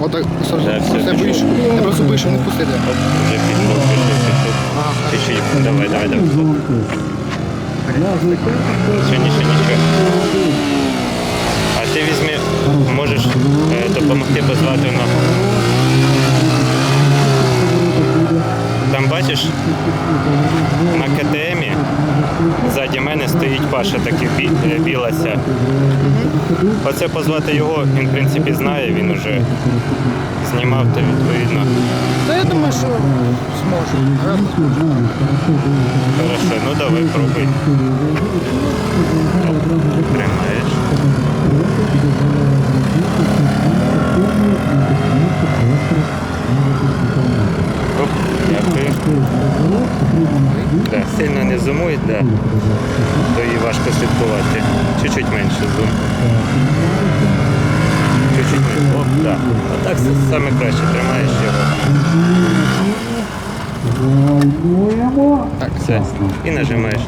Отак, все, боїш. Я просто що не впустити. Вже пішов, пішов, пішов. Ага, давай, давай, давай. Нічого, нічого, нічого. А ти візьми, можеш е, допомогти позвати на. Там бачиш, мене стоїть Паша такий бі, е, білася. Оце позвати його, він в принципі знає, він уже знімав, то відповідно. Та я думаю, що зможу. Хорошо, ну давай пробуй. Тримаєш. Оп, дякую. Да, сильно не зумують, да. то її важко слідкувати. Чуть-чуть менше зум. Чуть-чуть менше. Оп, да. Отак саме краще тримаєш його. Так, Все. І нажимаєш.